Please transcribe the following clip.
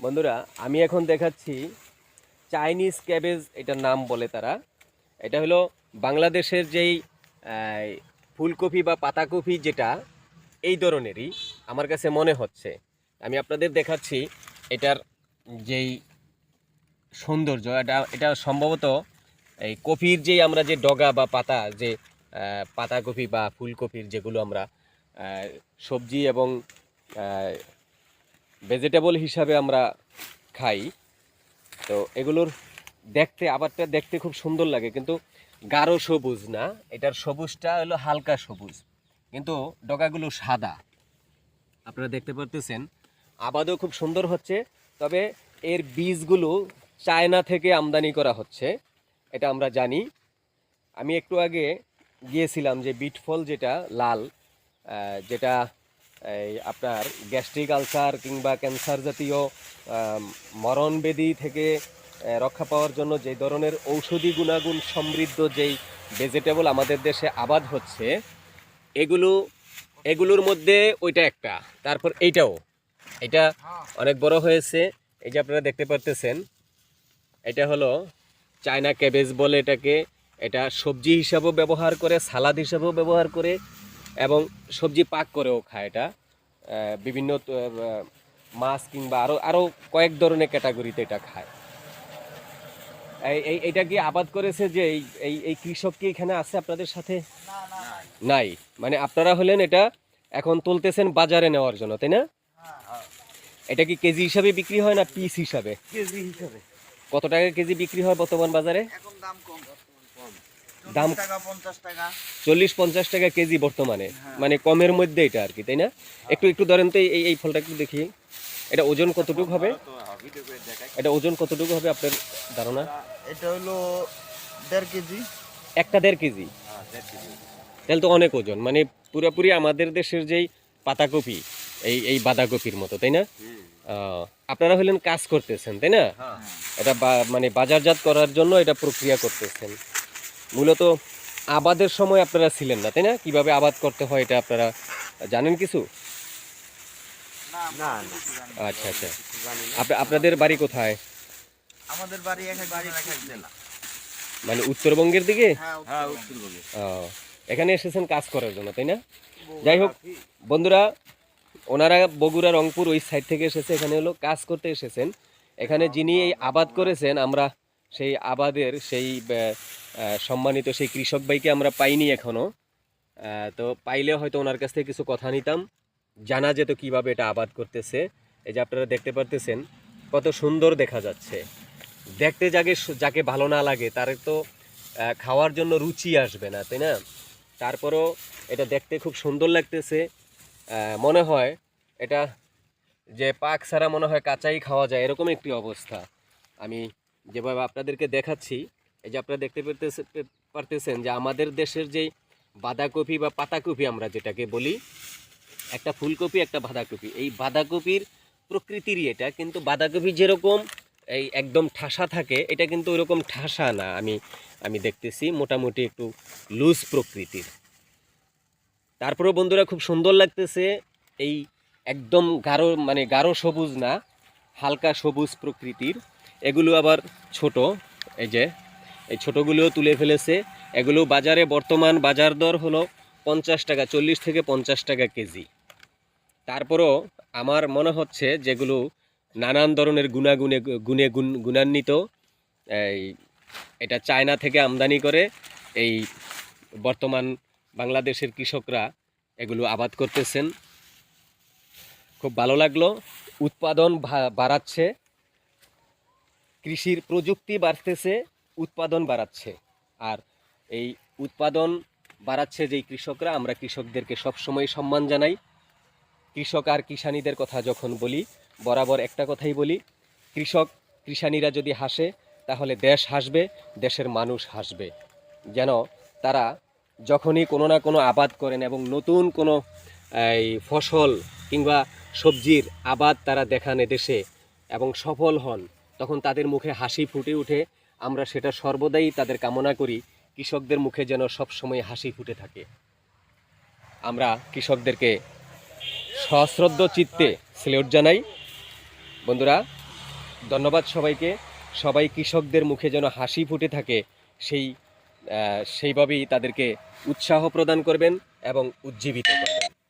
বন্ধুরা, আমি এখন দেখাচ্ছি চাইনিজ ক্যাবেজ এটার নাম বলে তারা। এটা হলো বাংলাদেশের যেই ফুলকপি বা পাতাকপি যেটা, এই ধরনেরই আমার কাছে মনে হচ্ছে। আমি আপনাদের দেখাচ্ছি এটার যেই সৌন্দর্য, এটা এটা সম্ভবত এই কপির যেই আমরা যে ডগা বা পাতা, যে পাতাকপি বা ফুলকপির যেগুলো আমরা সবজি এবং ভেজিটেবল হিসাবে আমরা খাই। তো এগুলোর দেখতে, আবারটা দেখতে খুব সুন্দর লাগে, কিন্তু গাঢ় সবুজ না। এটার সবুজটা হলো হালকা সবুজ, কিন্তু ডগাগুলো সাদা। আপনারা দেখতে পারতেছেন, আবাদও খুব সুন্দর হচ্ছে, তবে এর বীজগুলো চায়না থেকে আমদানি করা হচ্ছে, এটা আমরা জানি। আমি একটু আগে গিয়েছিলাম যে বিট ফল যেটা, লাল যেটা এই আপনার গ্যাস্ট্রিক আলসার কিংবা ক্যান্সার জাতীয় মরণবেদি থেকে রক্ষা পাওয়ার জন্য যে ধরনের ঔষধি গুণাগুণ সমৃদ্ধ যেই ভেজিটেবল আমাদের দেশে আবাদ হচ্ছে, এগুলো, এগুলোর মধ্যে ওইটা একটা। তারপর এইটাও। এটা অনেক বড় হয়েছে। এই যে আপনারা দেখতে পারতেছেন, এটা হলো চায়না ক্যাবেজ বলে এটাকে। এটা সবজি হিসাবেও ব্যবহার করে, সালাদ হিসাবেও ব্যবহার করে। এবং সবজি পাক করেও খায় এটা। বিভিন্ন মাছ কিংবা আরও আরও কয়েক ধরনের ক্যাটাগরিতে এটা খায়। এই এটা কি আবাদ করেছে যে এই এই এই কৃষক কি এখানে আছে আপনাদের সাথে? নাই। মানে আপনারা হলেন এটা এখন তুলতেছেন বাজারে নেওয়ার জন্য তাই না? এটা কি কেজি হিসাবে বিক্রি হয় না পিস হিসাবে? কেজি হিসাবে। কত টাকা কেজি বিক্রি হয় বর্তমান বাজারে? এখন দাম কম। দাম- চল্লিশ পঞ্চাশ টাকা। কেজি বর্তমানে। হ্যাঁ। মানে কমের মধ্যে এটা আর কি তাই না? একটু একটু ধরেন তো এই এই ফলটা একটু দেখি। এটা ওজন কতটুকু হবে? এটা ওজন কতটুকু হবে আপনার ধারণা? এটা হলো দেড় কেজি। একটা দেড় কেজি? তাহলে তো অনেক ওজন। মানে পুরোপুরি আমাদের দেশের যেই পাতাকপি এই এই বাঁধাকপির মতো তাই না? আপনারা হলেন কাজ করতেছেন তাই না? এটা মানে বাজারজাত করার জন্য এটা প্রক্রিয়া করতেছেন। মূলত আবাদের সময় আপনারা ছিলেন না তাই না? কীভাবে আবাদ করতে হয় এটা আপনারা জানেন কিছু? আচ্ছা আচ্ছা। আপনাদের বাড়ি কোথায়? আমাদের বাড়ি মানে উত্তরবঙ্গের দিকে? হ্যাঁ উত্তরবঙ্গে ও, এখানে এসেছেন কাজ করার জন্য তাই না? যাই হোক বন্ধুরা ওনারা বগুড়া রংপুর ওই সাইড থেকে এসেছে এখানে হলো কাজ করতে এসেছেন। এখানে যিনি এই আবাদ করেছেন আমরা সেই আবাদের সেই সম্মানিত সেই কৃষক ভাইকে আমরা পাইনি এখনও তো পাইলে হয়তো ওনার কাছ থেকে কিছু কথা নিতাম। জানা যেত কীভাবে এটা আবাদ করতেছে। এই যে আপনারা দেখতে পারতেছেন, কত সুন্দর দেখা যাচ্ছে। দেখতে যাকে যাকে ভালো না লাগে, তার তো খাওয়ার জন্য রুচি আসবে না, তাই না? তারপরও এটা দেখতে খুব সুন্দর লাগতেছে। মনে হয় এটা যে পাক ছাড়া মনে হয় কাঁচাই খাওয়া যায়, এরকম একটি অবস্থা। আমি যেভাবে আপনাদেরকে দেখাচ্ছি এই যে আপনারা দেখতে পারতেছেন যে আমাদের দেশের যেই বাঁধাকপি বা পাতাকপি আমরা যেটাকে বলি, একটা ফুলকপি, একটা বাঁধাকপি। এই বাঁধাকপির প্রকৃতিরই এটা, কিন্তু বাঁধাকপি যেরকম এই একদম ঠাসা থাকে, এটা কিন্তু ওইরকম ঠাসা না, আমি আমি দেখতেছি মোটামুটি একটু লুজ প্রকৃতির। তারপরেও বন্ধুরা খুব সুন্দর লাগতেছে, এই একদম গাঢ় মানে গাঢ় সবুজ না, হালকা সবুজ প্রকৃতির। এগুলো আবার ছোট, এই যে এই ছোটোগুলোও তুলে ফেলেছে। এগুলো বাজারে বর্তমান বাজার দর হলো পঞ্চাশ টাকা, চল্লিশ থেকে পঞ্চাশ টাকা কেজি। তারপরও আমার মনে হচ্ছে যেগুলো নানান ধরনের গুণাগুণে, গুণে গুণ, গুণান্বিত, এই এটা চায়না থেকে আমদানি করে এই বর্তমান বাংলাদেশের কৃষকরা এগুলো আবাদ করতেছেন। খুব ভালো লাগল, উৎপাদন বাড়াচ্ছে, কৃষির প্রযুক্তি বাড়তেছে উৎপাদন বাড়াচ্ছে। আর এই উৎপাদন বাড়াচ্ছে যেই কৃষকরা, আমরা কৃষকদেরকে সবসময় সম্মান জানাই। কৃষক আর কিষানীদের কথা যখন বলি, বরাবর একটা কথাই বলি, কৃষক, কৃষানীরা যদি হাসে, তাহলে দেশ হাসবে, দেশের মানুষ হাসবে। যেন তারা যখনই কোনো না কোনো আবাদ করেন এবং নতুন কোনো, এই, ফসল কিংবা সবজির আবাদ তারা দেখান দেশে এবং সফল হন, তখন তাদের মুখে হাসি ফুটে ওঠে। আমরা সেটা সর্বদাই তাদের কামনা করি, কৃষকদের মুখে যেন সবসময় হাসি ফুটে থাকে। আমরা কৃষকদেরকে সশ্রদ্ধ চিত্তে স্লেট জানাই। বন্ধুরা, ধন্যবাদ সবাইকে। সবাই কৃষকদের মুখে যেন হাসি ফুটে থাকে, সেই সেইভাবেই তাদেরকে উৎসাহ প্রদান করবেন এবং উজ্জীবিত করবেন।